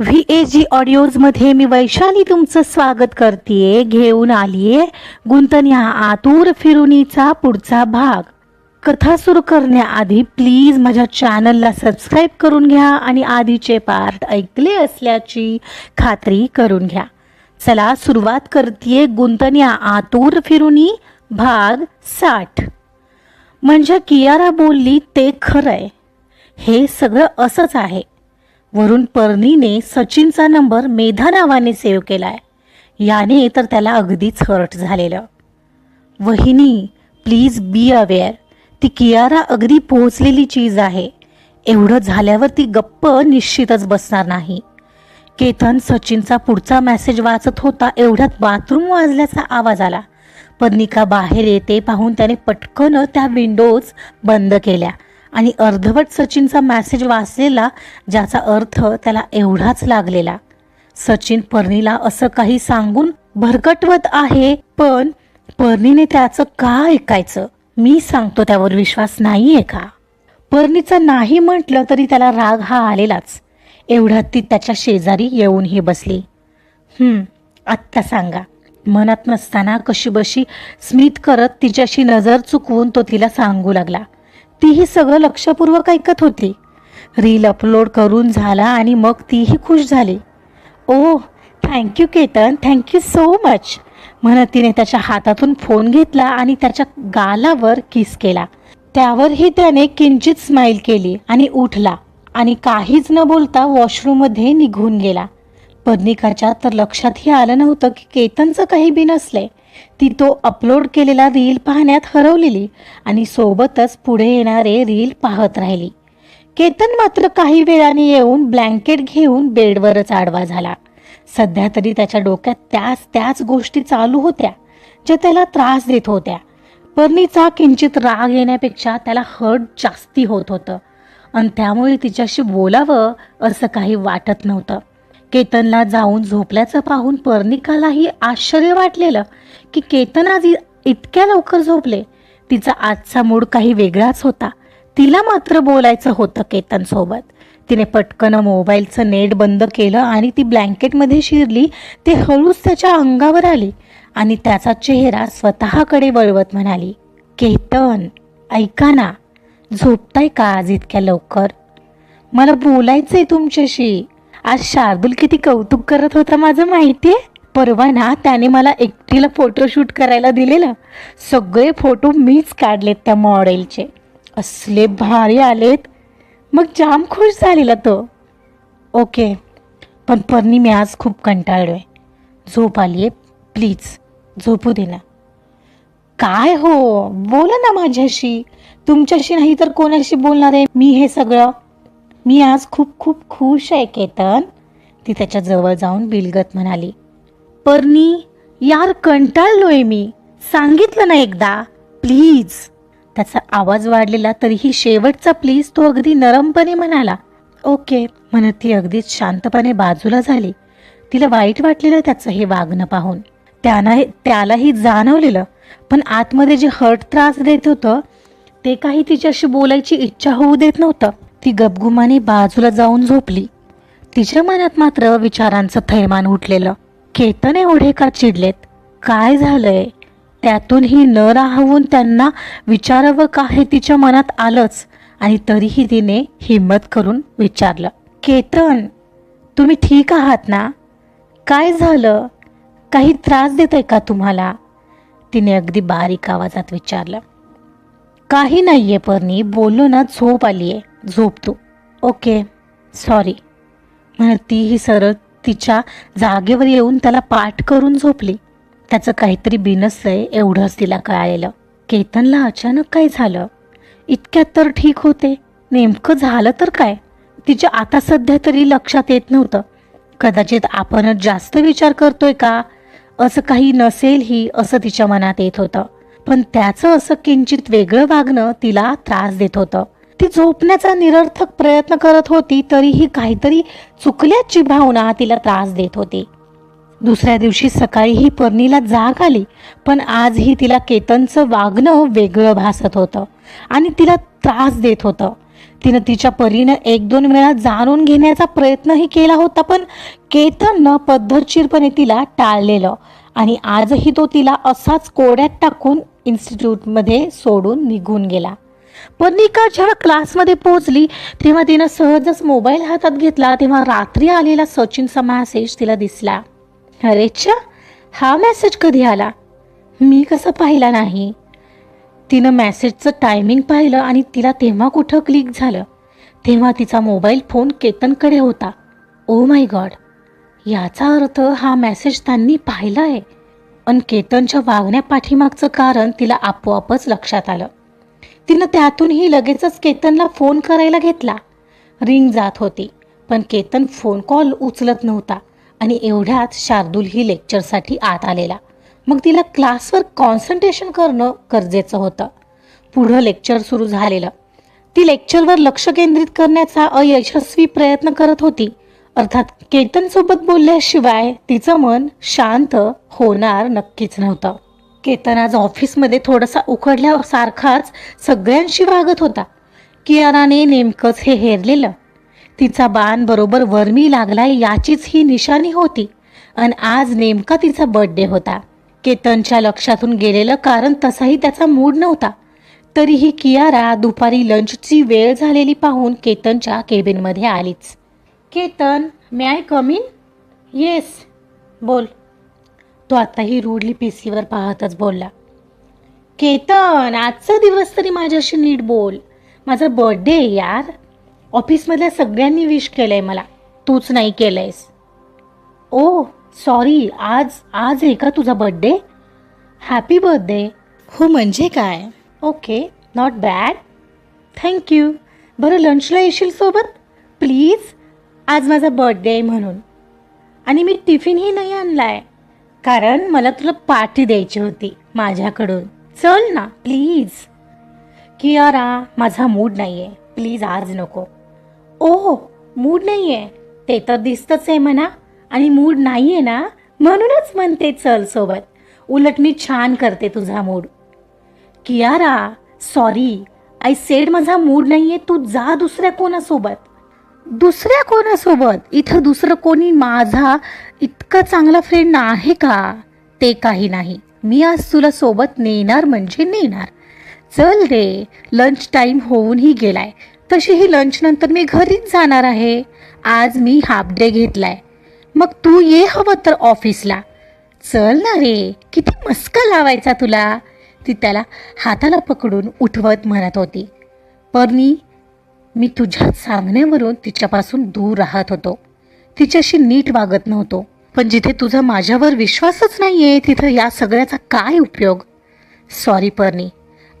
V A जी ऑडिओजमध्ये मी वैशाली तुमचं स्वागत करते घेऊन आलीये गुंतन ह्या आतूर फिरुनीचा पुढचा भाग. कथा सुरू करण्याआधी प्लीज माझ्या चॅनलला सबस्क्राईब करून घ्या आणि आधीचे पार्ट ऐकले असल्याची खात्री करून घ्या. चला सुरुवात करते गुंतन या आतूर फिरुनी भाग साठ. म्हणजे कियारा बोलली ते खरंय. हे सगळं असंच आहे. वरून पर्णीने सचिनचा नंबर मेधा नावाने सेव्ह केला आहे याने तर त्याला अगदीच हर्ट झालेलं. वहिनी प्लीज बी अवेअर. ती कियारा अगदी पोहोचलेली चीज आहे. एवढं झाल्यावर ती गप्प निश्चितच बसणार नाही. केतन सचिनचा पुढचा मेसेज वाचत होता एवढ्यात बाथरूम वाजल्याचा आवाज आला. पर्णिका बाहेर येते पाहून त्याने पटकन त्या विंडोज बंद केल्या. आणि अर्धवट सचिनचा मॅसेज वाचलेला ज्याचा अर्थ त्याला एवढाच लागलेला सचिन पर्णीला असं काही सांगून भरकटवत आहे पण पर्णीने त्याचं का ऐकायचं? मी सांगतो त्यावर विश्वास नाहीये का? पर्णीचं नाही म्हटलं तरी त्याला राग हा आलेलाच. एवढ्यात ती त्याच्या शेजारी येऊनही बसली. आत्ता सांगा. मनात नसताना कशी बशी स्मित करत तिच्याशी नजर चुकवून तो तिला सांगू लागला. तीही सगळं लक्षपूर्वक ऐकत होती. रील अपलोड करून झाला आणि मग तीही खुश झाली. ओ thank you Ketan. Thank you so much म्हणत तिने त्याच्या हातातून फोन घेतला आणि त्याच्या गालावर किस केला. त्यावरही त्याने किंचित स्माईल केली आणि उठला आणि काहीच न बोलता वॉशरूममध्ये निघून गेला. पर्णिकाच्या तर लक्षातही आलं नव्हतं की केतनचं काही बी नसलंय. ती तो अपलोड केलेला रील पाहण्यात हरवलेली आणि सोबतच पुढे येणारे रील पाहत राहिली. केतन मात्र काही वेळाने येऊन ब्लँकेट घेऊन बेडवरच आडवा झाला. सध्या तरी त्याच्या डोक्यात त्याच त्याच गोष्टी चालू होत्या ज्या त्याला त्रास देत होत्या. पर्णीचा किंचित राग येण्यापेक्षा त्याला हर्ट जास्ती होत होतं. आणि त्यामुळे तिच्याशी बोलावं असं काही वाटत नव्हतं. केतनला जाऊन झोपल्याचं पाहून पर्णिकालाही आश्चर्य वाटलेलं की केतन आज इतक्या लवकर झोपले. तिचा आजचा मूड काही वेगळाच होता. तिला मात्र बोलायचं होतं केतनसोबत. तिने पटकन मोबाईलचं नेट बंद केलं आणि ती ब्लँकेटमध्ये शिरली. ते हळूच त्याच्या अंगावर आली आणि त्याचा चेहरा स्वतःकडे वळवत म्हणाली केतन ऐका ना झोपताय का आज इतक्या लवकर? मला बोलायचंय तुमच्याशी. आज शार्दूल किती कौतुक करत होता माझं माहिती आहे परवा ना त्याने मला एकटीला फोटोशूट करायला दिलेलं. सगळे फोटो मीच काढलेत त्या मॉडेलचे असले भारी आलेत. मग जाम खुश झालेला तो. ओके पण परनी मी आज खूप कंटाळलोय. झोप आली आहे प्लीज झोपू दे ना. काय हो? बोला ना माझ्याशी. तुमच्याशी नाही तर कोणाशी बोलणार आहे? मी हे सगळं मी आज खूप खूप खुश आहे केतन. ती त्याच्याजवळ जाऊन बिलगत म्हणाली परनी यार कंटाळलोय मी. सांगितलं ना एकदा. प्लीज. त्याचा आवाज वाढलेला तरीही शेवटचा प्लीज तो अगदी नरमपणे म्हणाला. ओके म्हणत ती अगदीच शांतपणे बाजूला झाली. तिला वाईट वाटलेलं त्याचं हे वागणं पाहून. त्यानं त्यालाही जाणवलेलं. पण आतमध्ये जे हर्ट त्रास देत होतं ते काही तिच्याशी बोलायची इच्छा होऊ देत नव्हतं. ती गपगुमाने बाजूला जाऊन झोपली. तिच्या मनात मात्र विचारांचं थैमान उठलेलं. केतन एवढे का चिडलेत? काय झालंय? त्यातूनही न राहून त्यांना विचारावं का हे तिच्या मनात आलंच? आणि तरीही तिने हिम्मत करून विचारलं केतन तुम्ही ठीक आहात ना? काय झालं? काही त्रास देत आहे का तुम्हाला? तिने अगदी बारीक आवाजात विचारलं काही नाही आहे परनी बोललो ना झोप आली आहे झोपतो. ओके सॉरी म्हणत तीही सरळ तिच्या जागेवर येऊन त्याला पाठ करून झोपली. त्याचं काहीतरी बिनसलंय एवढंच तिला कळालेलं. केतनला अचानक काय झालं? इतक्यात तर ठीक होते. नेमकं झालं तर काय? तिच्या आता सध्या तरी लक्षात येत नव्हतं. कदाचित आपणच जास्त विचार करतोय का? असं काही नसेलही असं तिच्या मनात येत होतं. पण त्याचं असं किंचित वेगळं वागणं तिला त्रास देत होतं. ती झोपण्याचा निरर्थक प्रयत्न करत होती तरीही काहीतरी चुकल्याची भावना तिला त्रास देत होती. दुसऱ्या दिवशी सकाळी ही पर्णीला जाग आली पण आजही तिला केतनचं वागणं वेगळं भासत होतं आणि तिला त्रास देत होतं. तिनं तिच्या परीनं एक दोन वेळा जाणून घेण्याचा प्रयत्नही केला होता पण केतननं पद्धतशीरपणे तिला टाळलेलं आणि आजही तो तिला असाच कोड्यात टाकून इन्स्टिट्यूटमध्ये सोडून निघून गेला. पर्णिका जेव्हा क्लासमध्ये पोहोचली तेव्हा तिनं सहजच मोबाईल हातात घेतला. तेव्हा रात्री आलेला सचिनचा मॅसेज तिला दिसला. अरेच्छा हा मेसेज कधी आला? मी कसं पाहिला नाही? तिनं मेसेजचं टायमिंग पाहिलं आणि तिला तेव्हा कुठं क्लिक झालं? तेव्हा तिचा मोबाईल फोन केतनकडे होता. ओ माय गॉड याचा अर्थ हा मेसेज त्यांनी पाहिला आहे पण केतनच्या वागण्या पाठीमागचं कारण तिला आपोआपच लक्षात आलं. तिनं त्यातूनही लगेचच केतनला फोन करायला घेतला. रिंग जात होती पण केतन फोन कॉल उचलत नव्हता आणि एवढ्यात शार्दूल ही लेक्चरसाठी आत आलेला. मग तिला क्लासवर कॉन्सन्ट्रेशन करणं गरजेचं होतं. पुढं लेक्चर सुरू झालेलं. ती लेक्चरवर लक्ष केंद्रित करण्याचा अयशस्वी प्रयत्न करत होती. अर्थात केतनसोबत बोलल्याशिवाय तिचं मन शांत होणार नक्कीच नव्हतं. केतन आज ऑफिसमध्ये थोडासा उखडल्यासारखाच सगळ्यांशी वागत होता. कियाराने नेमकंच हे हेरलेलं. तिचा बाण बरोबर वर्मी लागलाय याचीच ही निशाणी होती. आणि आज नेमका तिचा बर्थडे होता. केतनच्या लक्षातून गेलेलं कारण तसाही त्याचा मूड नव्हता. तरीही कियारा दुपारी लंचची वेळ झालेली पाहून केतनच्या केबिनमध्ये आलीच. Ketan may I come in yes बोल. तो आताही रूडली पी सीवर पाहतच बोलला केतन आजचा दिवस तरी माझ्याशी नीट बोल. माझा बर्थडे आहे यार. ऑफिसमधल्या सगळ्यांनी विश केलंय मला. तूच नाही केलंयस. ओ सॉरी आज आज आहे का तुझा बर्थडे हॅपी बर्थडे हो म्हणजे काय? ओके नॉट बॅड थँक्यू बरं लंचला येशील सोबत? प्लीज आज माझा बर्थडे आहे म्हणून. आणि मी टिफिनही नाही आणलाय. कारण मला तुला पार्टी द्यायची होती माझ्याकडून. चल ना प्लीज कियारा माझा मूड नाही आहे प्लीज आज नको. ओ मूड नाही आहे ते तर दिसतंच आहे म्हणा. आणि मूड नाही आहे ना म्हणूनच म्हणते चल सोबत. उलट मी छान करते तुझा mood Kiara sorry I said माझा मूड नाही आहे तू जा दुसऱ्या कोणासोबत. दुसऱ्या कोणासोबत? इथं दुसरं कोणी माझा इतका चांगला फ्रेंड आहे का? ते काही नाही. मी आज तुला सोबत नेणार म्हणजे नेणार. चल रे लंच टाईम होऊनही गेलाय. तशीही लंचनंतर मी घरीच जाणार आहे. आज मी हाफ डे घेतलाय. मग तू ये हवं तर ऑफिसला चल ना रे किती मस्का लावायचा तुला? ती त्याला हाताला पकडून उठवत म्हणत होती. परनी मी तुझ्या सांगण्यावरून तिच्यापासून दूर राहत होतो. तिच्याशी नीट वागत नव्हतो. पण जिथे तुझा माझ्यावर विश्वासच नाही आहे तिथं या सगळ्याचा काय उपयोग? सॉरी परनी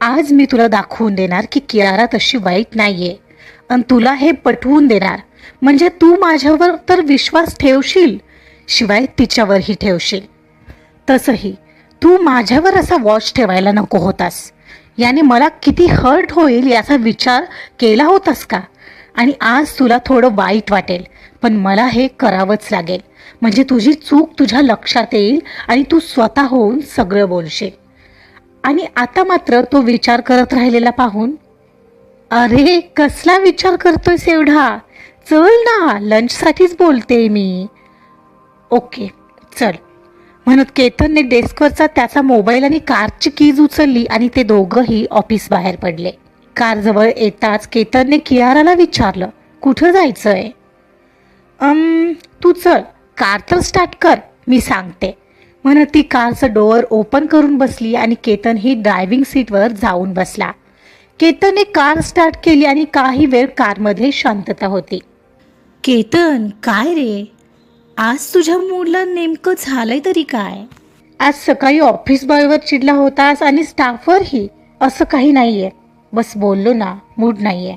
आज मी तुला दाखवून देणार की कियारा तशी वाईट नाही आहे आणि तुला हे पटवून देणार. म्हणजे तू माझ्यावर तर विश्वास ठेवशील शिवाय तिच्यावरही ठेवशील. तसंही तू माझ्यावर असा वॉच ठेवायला नको होतास. याने मला किती हर्ट होईल याचा विचार केला होतास का? आणि आज तुला थोडं वाईट वाटेल पण मला हे करावंच लागेल. म्हणजे तुझी चूक तुझ्या लक्षात येईल आणि तू स्वतः होऊन सगळं बोलशील. आणि आता मात्र तो विचार करत राहिलेला पाहून अरे कसला विचार करतोयस एवढा? चल ना लंचसाठीच बोलते मी. ओके चल. म्हणत केतनने डेस्कवरचा त्याचा मोबाईल आणि कारची कीज उचलली आणि ते दोघंही ऑफिस बाहेर पडले. कार जवळ येताच केतनने कियाराला विचारलं कुठं जायचंय? तू चल कार तर स्टार्ट कर मी सांगते. म्हणत ती कारचं डोअर ओपन करून बसली आणि केतन ही ड्रायव्हिंग सीटवर जाऊन बसला. केतनने कार स्टार्ट केली आणि काही वेळ कारमध्ये शांतता होती. केतन काय रे? आज तुझ्या मूडला नेमकं झालंय तरी काय? आज सकाळी ऑफिस बॉयवर चिडला होतास आणि स्टाफवरही असं काही नाहीये. बस बोललो ना मूड नाहीये.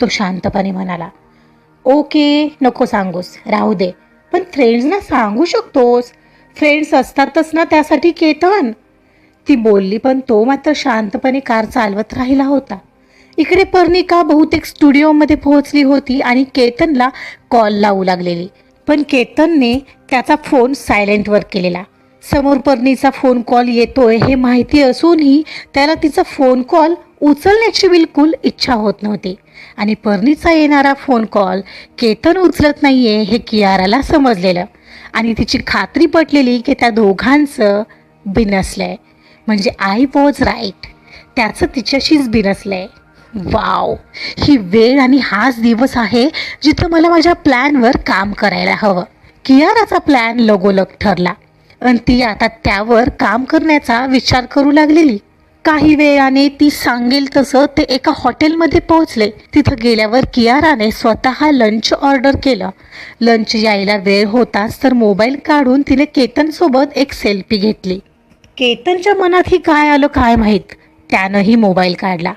तो शांतपणे म्हणाला ओके नको सांगूस राहू दे. पण फ्रेंड्सना सांगू शकतोस. फ्रेंड्स असतातच ना त्यासाठी केतन. ती बोलली पण तो मात्र शांतपणे कार चालवत राहिला होता. इकडे पर्णिका बहुतेक स्टुडिओमध्ये पोहोचली होती आणि केतनला कॉल लावू लागलेली. पण केतनने त्याचा फोन सायलेंटवर केलेला. समोर पर्णीचा फोन कॉल येतोय हे माहिती असूनही त्याला तिचा फोन कॉल उचलण्याची बिलकुल इच्छा होत नव्हती. आणि पर्णीचा येणारा फोन कॉल केतन उचलत नाहीये हे कियाराला समजलेलं. आणि तिची खात्री पटलेली की त्या दोघांचं बिनसलंय. म्हणजे आय वॉज राईट. त्याचं तिच्याशीच बिनसलंय. वाव. ही वेळ आणि हाच दिवस आहे जिथं मला माझ्या प्लॅनवर काम करायला हवं. कियाराचा प्लॅन लगोलग ठरला. आणि ती आता त्यावर काम करण्याचा विचार करू लागलेली. काही वेळाने ती सांगेल तसं ते एका हॉटेलमध्ये पोहोचले. तिथं गेल्यावर कियाराने स्वतः लंच ऑर्डर केलं. लंच यायला वेळ होताच तर मोबाईल काढून तिने केतनसोबत एक सेल्फी घेतली. केतनच्या मनातही काय आलं काय माहीत? त्यानंही मोबाईल काढला.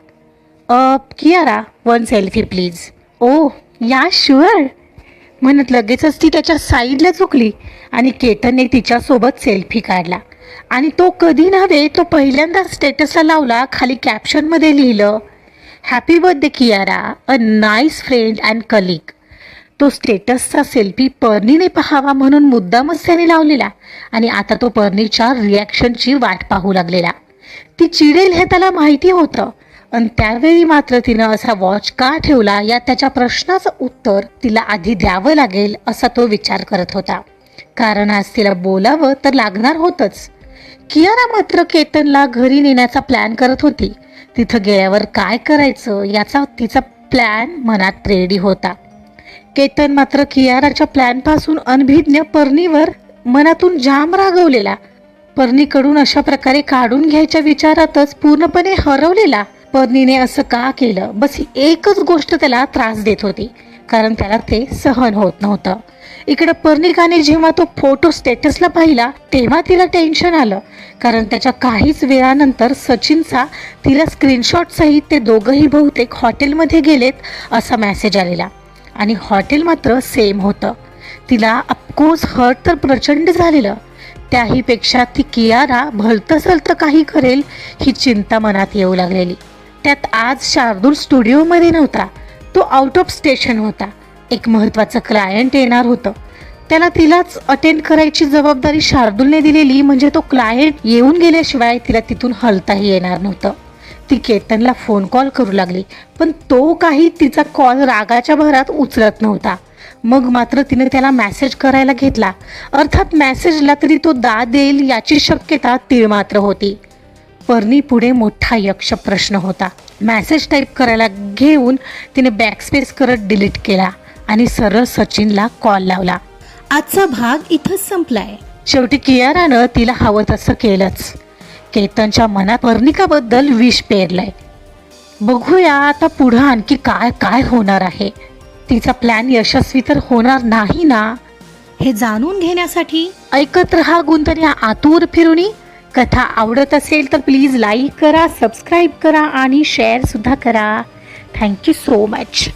Kiara one selfie please oh yeah sure म्हणत लगेचच ती त्याच्या साईडला चुकली आणि केतनने तिच्यासोबत सेल्फी काढला. आणि तो कधी नव्हे तो पहिल्यांदा स्टेटसला लावला खाली कॅप्शनमध्ये लिहिलं happy birthday Kiara a nice friend and colleague तो स्टेटसचा सेल्फी पर्नीने पाहावा म्हणून मुद्दामच त्याने लावलेला आणि आता तो पर्नीच्या रिॲक्शनची वाट पाहू लागलेला. ती चिडेल हे त्याला माहिती होतं आणि त्यावेळी मात्र तिनं असा वॉच का ठेवला या त्याच्या प्रश्नाचं उत्तर तिला आधी द्यावं लागेल असा तो विचार करत होता. कारण आज तिला बोलावं तर लागणार होतंच. कियारा मात्र केतनला घरी नेण्याचा प्लॅन करत होती. तिथं गेल्यावर काय करायचं याचा तिचा प्लॅन मनात रेडी होता. केतन मात्र कियाराच्या प्लॅनपासून अनभिज्ञ पर्णीवर मनातून जाम रागवलेला. पर्णीकडून अशा प्रकारे काढून घ्यायच्या विचारातच पूर्णपणे हरवलेला. पत्नीने असं का केलं? बस ही एकच गोष्ट त्याला त्रास देत होती. कारण त्याला ते सहन होत नव्हतं. इकडं पर्णिकाने जेव्हा तो फोटो स्टेटसला पाहिला तेव्हा तिला टेन्शन आलं. कारण त्याच्या काहीच वेळानंतर सचिनचा तिला स्क्रीनशॉट सहित ते दोघंही बहुतेक हॉटेलमध्ये गेलेत असा मेसेज आलेला. आणि हॉटेल मात्र सेम होतं. तिला अफकोर्स हर्ट तर प्रचंड झालेलं. त्याहीपेक्षा ती कियारा भलतं सलतं काही करेल ही चिंता मनात येऊ लागलेली. त्यात आज शार्दूल स्टुडिओमध्ये नव्हता. तो आउट ऑफ स्टेशन होता. एक महत्त्वाचं क्लायंट येणार होतं. त्याला तिलाच अटेंड करायची जबाबदारी शार्दूलने दिलेली म्हणजे तो क्लायंट येऊन गेल्याशिवाय तिला तिथून हलताही येणार नव्हतं. ती केतनला फोन कॉल करू लागली पण तो काही तिचा कॉल रागाच्या भरात उचलत नव्हता. मग मात्र तिने त्याला मॅसेज करायला घेतला. अर्थात मॅसेजला तरी तो दा देईल याची शक्यता तीळ मात्र होती. पर्णी पुढे मोठा यक्ष प्रश्न होता. मेसेज टाईप करायला घेऊन तिने बॅकस्पेस करत डिलीट केला आणि सरळ सचिनला कॉल लावला. आजचा भाग इथंच संपलाय. शेवटी कियारानं तिला हवं तसं केलंच. केतनच्या मनात पर्णिकाबद्दल विष पेरलंय. बघूया आता पुढं आणखी काय काय होणार आहे. तिचा प्लॅन यशस्वी तर होणार नाही ना? हे जाणून घेण्यासाठी ऐकत रहा गुंतन या आतूर फिरुनी. कथा आवडत असेल तर प्लीज लाईक करा सबस्क्राईब करा आणि शेअरसुद्धा करा. Thank you so much